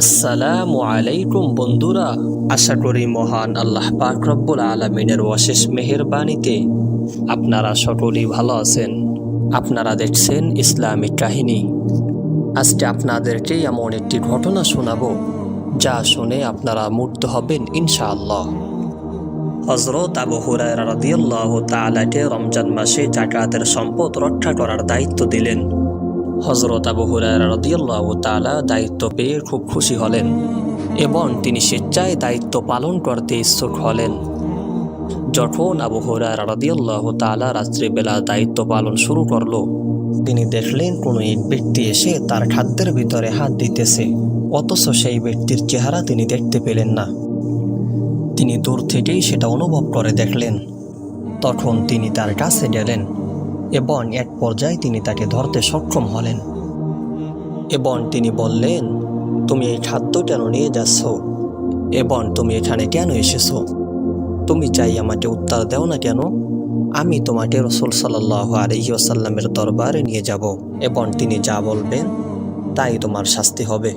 আসসালামু আলাইকুম বন্ধুরা, আশা করি মহান আল্লাহ পাক রব্বুল আলমিনের অশেষ মেহেরবানিতে আপনারা সকলেই ভালো আছেন। আপনারা দেখছেন ইসলামিক কাহিনী। আজকে আপনাদেরকে এমন একটি ঘটনা শোনাবো, যা শুনে আপনারা মুগ্ধ হবেন ইনশাআল্লাহ। হজরত আবু হুরায়রা রাদিয়াল্লাহু তাআলাকে রমজান মাসে জাকাতের সম্পদ রক্ষা করার দায়িত্ব দিলেন। হজরত আবু হুরায়রা রাদিয়াল্লাহু তাআলা দায়িত্ব পেয়ে খুব খুশি হলেন এবং তিনি স্বেচ্ছায় দায়িত্ব পালন করতে ইচ্ছুক হলেন। যখন আবু হুরায়রা রাদিয়াল্লাহু তাআলা রাত্রিবেলা দায়িত্ব পালন শুরু করল, তিনি দেখলেন কোনো এক ব্যক্তি এসে তার খাদ্যের ভিতরে হাত দিতেছে, অথচ সেই ব্যক্তির চেহারা তিনি দেখতে পেলেন না। তিনি দূর থেকেই সেটা অনুভব করে দেখলেন। তখন তিনি তার কাছে গেলেন। এবং এক পর্যায়ে তিনি তাকে ধরতে সক্ষম হলেন। এবং তিনি বললেন, তুমি এই খাদ্য কেন নিয়ে যাচ্ছ? এবং তুমি এখানে কেন এসেছ? তুমি চাই আমাকে উত্তর দাও না কেন? আমি তোমাকে রসুল সাল্লাহ আলহিউসাল্লামের দরবারে নিয়ে যাব। এবং তিনি যা বলবেন, তাই তোমার শাস্তি হবে।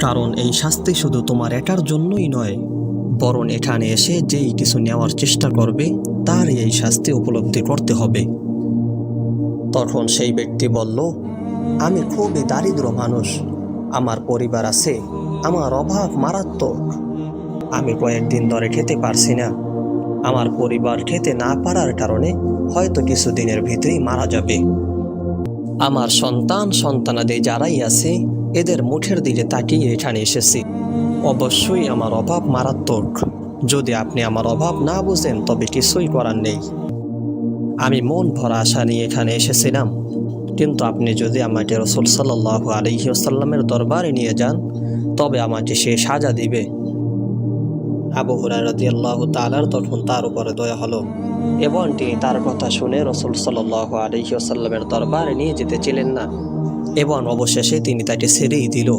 কারণ এই শাস্তি শুধু তোমার একার জন্যই নয়, বরং এখানে এসে যেই কিছু নেওয়ার চেষ্টা করবে তার এই শাস্তি উপলব্ধি করতে হবে। তখন সেই ব্যক্তি বলল, আমি খুবই দারিদ্র মানুষ। আমার পরিবার আছে, আমার অভাব মারাত্মক। আমি কয়েকদিন ধরে খেতে পারছি না। আমার পরিবার খেতে না পারার কারণে হয়তো কিছুদিনের ভিতরেই মারা যাবে। আমার সন্তান, সন্তানাদি যারাই আছে, এদের মুখের দিকে তাকিয়ে এখানে এসেছি। অবশ্যই আমার অভাব মারাত্মক। যদি আপনি আমার অভাব না বুঝেন, তবে কিছুই করার নেই। আমি মন ভরা আশা নিয়ে এখানে এসেছিলাম। কিন্তু আপনি যদি আমাকে রসুল সাল্লাহ আলহিউসাল্লামের দরবারে নিয়ে যান, তবে আমাকে সে সাজা দিবে। আবু হুরারদি আল্লাহ তালার তখন তার উপরে দয়া হলো, এবং তিনি তার কথা শুনে রসুল সাল্লাহ আলহিউসাল্লামের দরবারে নিয়ে যেতে ছিলেন না, এবং অবশেষে তিনি তাকে ছেড়েই দিল।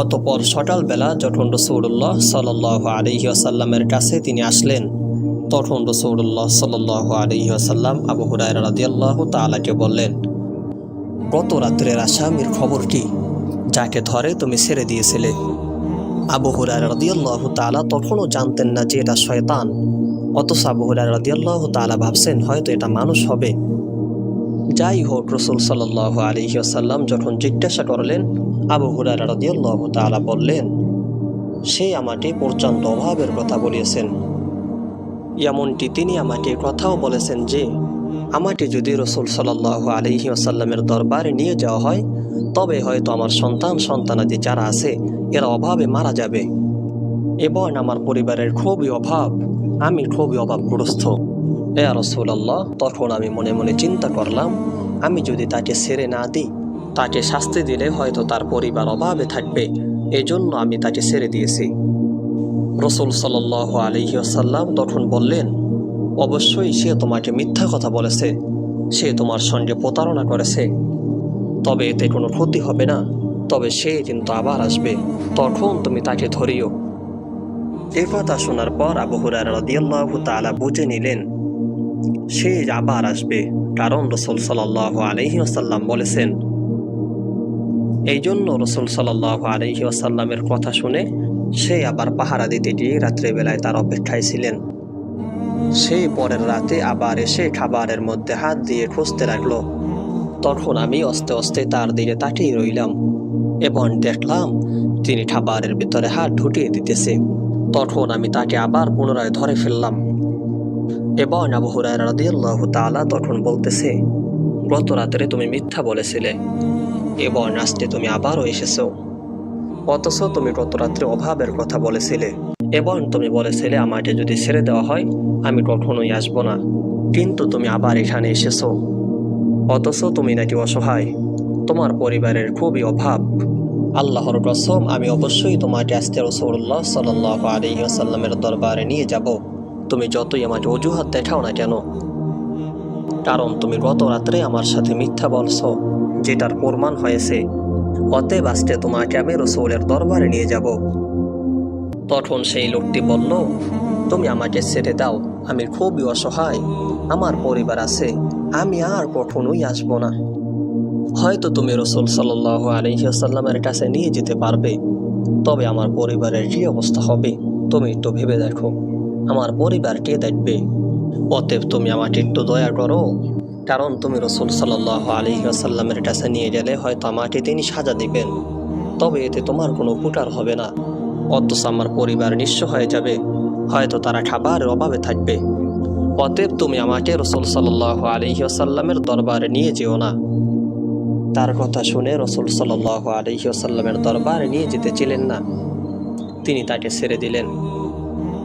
অতপর সকালবেলা যখন রসৌল্লাহ সাল্লাহ আলহিহাসাল্লামের কাছে তিনি আসলেন, তখন রসৌল্লাহ সাল্লাহ আলহিহাসাল্লাম আবু হুরায় রাদিয়াল্লাহ তালাকে বললেন, গত রাত্রের আসামির খবর কি? যাকে ধরে তুমি ছেড়ে দিয়েছিলে? আবু হুরায় রাদিয়াল্লাহ তালা তখনও জানতেন না যে এটা শয়তান। অথচ আবু হুরায় রাদিয়াল্লাহ তালা ভাবছেন, হয়তো এটা মানুষ হবে। যাই হোক রসুল সাল্লাহ আলহিহাসাল্লাম যখন জিজ্ঞাসা করলেন, আবু হুরার রাদিয়াল্লাহু তাআলা বললেন, সে আমাকে প্রচণ্ড অভাবের কথা বলিয়েছেন। এমনটি তিনি আমাকে কথাও বলেছেন যে, আমাকে যদি রসুল সাল্লাহ আলহি আসাল্লামের দরবারে নিয়ে যাওয়া হয়, তবে হয়তো আমার সন্তান, সন্তানাদি যারা আছে, এরা অভাবে মারা যাবে। এবং আমার পরিবারের খুবই অভাব, আমি খুবই অভাবগ্রস্ত। এ রসুল্লাহ তখন আমি মনে মনে চিন্তা করলাম, আমি যদি তাকে ছেড়ে না দিই, তাকে শাস্তি দিলে হয়তো তার পরিবার অভাবে থাকবে। এজন্য আমি তাকে ছেড়ে দিয়েছি। রসুল সাল আলহিসাল্লাম তখন বললেন, অবশ্যই সে তোমাকে মিথ্যা কথা বলেছে। সে তোমার সঙ্গে প্রতারণা করেছে। তবে এতে কোনো ক্ষতি হবে না। তবে সে কিন্তু আবার আসবে। তখন তুমি তাকে ধরিও। এ কথা শোনার পর আবু হুরার রদিয়াল্লাহ তালা বুঝে নিলেন সে আবার আসবে। কারণ রসুল সাল্লাহ আলহিহাসাল্লাম বলেছেন এই জন্য রসুল সাল্লাহ আলহি আসাল্লামের কথা শুনে সে আবার পাহারা দিতে গিয়ে রাত্রেবেলায় তার অপেক্ষায় ছিলেন। সেই পরের রাতে আবার এসে খাবারের মধ্যে হাত দিয়ে খুঁজতে লাগল। তখন আমি অস্তে অস্তে তার দিকে তাকিয়ে রইলাম এবং দেখলাম তিনি খাবারের ভিতরে হাত ঢুকিয়ে দিতেছে। তখন আমি তাকে আবার পুনরায় ধরে ফেললাম। এবং আবু হুরায় রাদিয়াল্লাহু তাআলা তখন বলতেছে, গত রাত্রে তুমি মিথ্যা বলেছিলে এবং আজকে তুমি আবারও এসেছ। অথচ তুমি গত রাত্রে অভাবের কথা বলেছিলে এবং তুমি বলেছিলে আমাকে যদি ছেড়ে দেওয়া হয়, আমি কখনোই আসব না। কিন্তু তুমি আবার এখানে এসেছ। অথচ তুমি নাকি অসহায়। তোমার পরিবারের খুবই অভাব। আল্লাহর কসম, আমি অবশ্যই তোমাকে আজকে রসৌল্লাহ সাল্লাহ আলিয়াসাল্লামের দরবারে নিয়ে যাব। তুমি যতই আমার অজুহাত দেখাও না কেন, কারণ তুমি গত রাত্রে আমার সাথে মিথ্যা বলছো, যেটার প্রমাণ হয়েছে। অতএব আজকে তোমাকে আমি রসৌলের দরবারে নিয়ে যাব। তখন সেই লোকটি বলল, তুমি আমাকে ছেড়ে দাও, আমি খুবই অসহায়, আমার পরিবার আছে, আমি আর কখনোই আসব না। হয়তো তুমি রসুল সাল্লাহ আলহিহাসাল্লামের কাছে নিয়ে যেতে পারবে, তবে আমার পরিবারের কী অবস্থা হবে, তুমি একটু ভেবে দেখো। আমার পরিবার কে দেখবে। অতএব তুমি আমাকে একটু দয়া করো, কারণ তুমি রসুল সাল্লাহ আলহিহাসাল্লামের কাছে নিয়ে গেলে হয়তো আমাকে তিনি সাজা দিবেন। তবে এতে তোমার কোনো উপকার হবে না। অথচ আমার পরিবার নিঃস্ব হয়ে যাবে, হয়তো তারা খাবারের অভাবে থাকবে। অতএব তুমি আমাকে রসুল সাল্লাহ আলহিহাসাল্লামের দরবারে নিয়ে যেও না। তার কথা শুনে রসুল সাল্লাহ আলহিহাসাল্লামের দরবারে নিয়ে যেতে ছিলেন না। তিনি তাকে ছেড়ে দিলেন।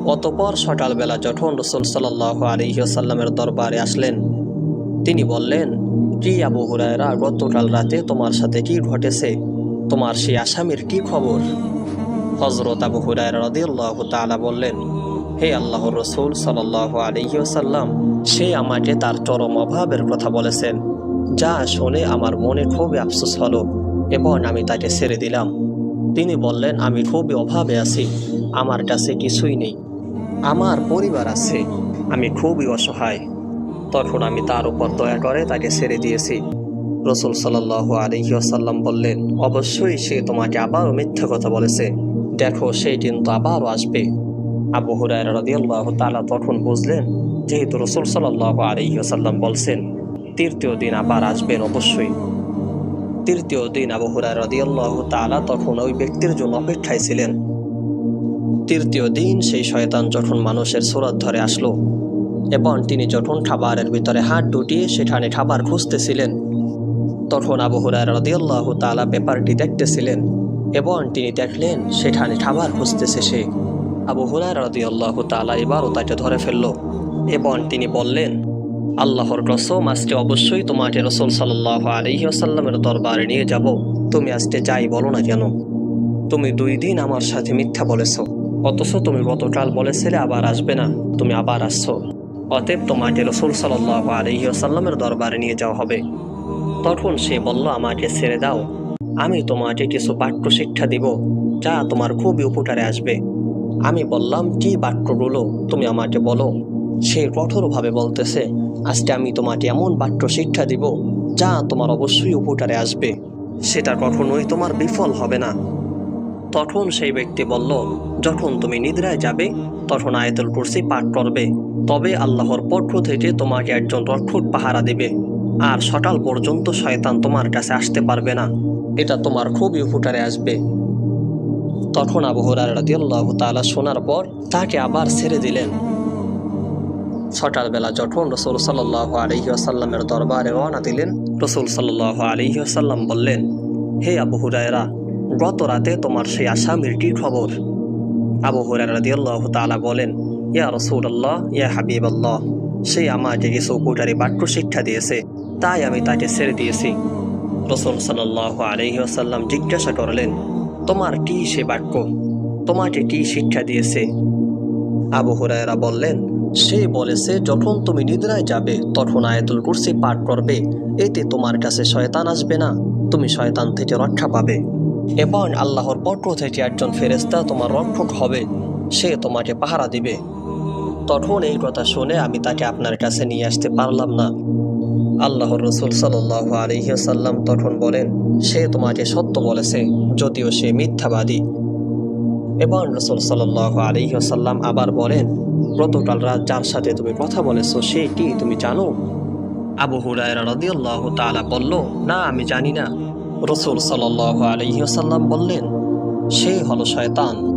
অতপর সকালবেলা যখন রসুল সাল্লাহ আলহিহাসাল্লামের দরবারে আসলেন, তিনি বললেন কি আবু হুরায়রা, গতকাল রাতে তোমার সাথে কি ঘটেছে? তোমার সেই আসামির কি খবর? হজরত আবু হুরায়রা রদিয়াল্লাহ তাআলা বললেন, হে আল্লাহর রসুল সাল্লাহ আলহিহাসাল্লাম সে আমাকে তার চরম অভাবের কথা বলেছেন, যা শুনে আমার মনে খুবই আফসোস হলো এবং আমি তাকে ছেড়ে দিলাম। তিনি বললেন, আমি খুবই অভাবে আছি, আমার কাছে কিছুই নেই। আমার পরিবার আছে। আমি খুবই অসহায়। তখন আমি তার উপর দয়া করে তাকে ছেড়ে দিয়েছি। রসুল সাল্লাহ আলহিহাসাল্লাম বললেন, অবশ্যই সে তোমাকে আবারও মিথ্যা কথা বলেছে। দেখো, সেই দিন তো আবারও আসবে। আবু হুরায় রদিয়াল্লাহ তালা তখন বুঝলেন, যেহেতু রসুল সাল্লাহ আলহিহাসাল্লাম বলছেন, তৃতীয় দিন আবার আসবেন অবশ্যই। তৃতীয় দিন আবু হুরায় রদিয়াল্লাহ তালা তখন ওই ব্যক্তির জন্য অপেক্ষায় ছিলেন। তৃতীয় দিন সেই শয়তান যখন মানুষের সুরত ধরে আসলো, এবং তিনি যখন খাবারের ভিতরে হাত ডুটিয়ে সেখানে খাবার খুঁজতেছিলেন, তখন আবু হুরায় রদিয়াল্লাহ তালা ব্যাপারটি দেখতেছিলেন এবং তিনি দেখলেন সেখানে খাবার খুঁজতেছে সে। আবু হুরায় রদিয়াল্লাহ তালা এবারও তাকে ধরে ফেলল এবং তিনি বললেন, আল্লাহর কসম, আজকে অবশ্যই তোমাকে রসুল সাল্লাহ আলহি আসাল্লামের দরবারে নিয়ে যাব। তুমি আজকে যাই বলো না কেন? তুমি দুই দিন আমার সাথে মিথ্যা বলেছ। অথচ তুমি গতকাল বলেছিলে আবার আসবে না, তুমি আবার আসছো। অতএব তোমাকে রসুল সাল্লাহ আলহি আসাল্লামের দরবারে নিয়ে যাওয়া হবে। তখন সে বলল, আমাকে ছেড়ে দাও। আমি তোমাকে কিছু বাক্য শিক্ষা দিব, যা তোমার খুবই উপকারে আসবে। আমি বললাম, কি বাক্যগুলো তুমি আমাকে বলো। সে কঠোরভাবে বলতেছে, আজকে আমি তোমাকে এমন বাক্য শিক্ষা দিব, যা তোমার অবশ্যই উপকারে আসবে। সেটা কখনোই তোমার বিফল হবে না। তখন সেই ব্যক্তি বলল, যখন তুমি নিদ্রায় যাবে, তখন আয়তুল কুরসি পাঠ করবে। তবে আল্লাহর পক্ষ থেকে তোমাকে একজন রক্ষক পাহারা দেবে। আর সকাল পর্যন্ত শয়তান তোমার কাছে আসতে পারবে না। এটা তোমার খুবই উপকারে আসবে। তখন আবু হুরায়রা রাদিয়াল্লাহু তাআলা শোনার পর তাকে আবার ছেড়ে দিলেন। সকালবেলা যখন রসুল সাল্লাহ আলহি আসাল্লামের দরবারে রওনা দিলেন, রসুল সাল্লাহ আলহি আসাল্লাম বললেন, হে আবু গত রাতে তোমার সেই আসামির কি খবর? আবু হুরায়রা রাদিয়াল্লাহু তাআলা বলেন, ইয়া রসুল আল্লাহ ইয়া হাবিব আল্লাহ সে আমাকে কিছু উপকারী বাক্য শিক্ষা দিয়েছে, তাই আমি তাকে ছেড়ে দিয়েছি। রসুল সাল্লাহ আলহি আসাল্লাম জিজ্ঞাসা করলেন, তোমার কি সে বাক্য? তোমাকে কি শিক্ষা দিয়েছে? আবু হুরায়রা বললেন, সে বলেছে, যখন তুমি নিদ্রায় যাবে, তখন আয়াতুল কুরসি পাঠ করবে, এতে তোমার কাছে শয়তান আসবে না, তুমি শয়তান থেকে রক্ষা পাবে। এবং আল্লাহর পক্ষ থেকে একজন ফেরেস্তা তোমার রক্ষক হবে, সে তোমাকে পাহারা দিবে। তখন এই কথা শুনে আমি তাকে আপনার কাছে নিয়ে আসতে পারলাম না। আল্লাহর রসুল সাল্লাহ আলহিহাসাল্লাম তখন বলেন, সে তোমাকে সত্য বলেছে, যদিও সে মিথ্যাবাদী। এবং রসুল সাল্লাহ আলহিহাসাল্লাম আবার বলেন, গতকাল রাত যার সাথে তুমি কথা বলেছ, সে কি তুমি জানো? আবু হুরায়রা রাদিয়াল্লাহু তাআলা বলল, না, আমি জানি না। রসুল সাল্লাহ আলহিহাসাল্লাম বললেন সেই হলো শয়তান।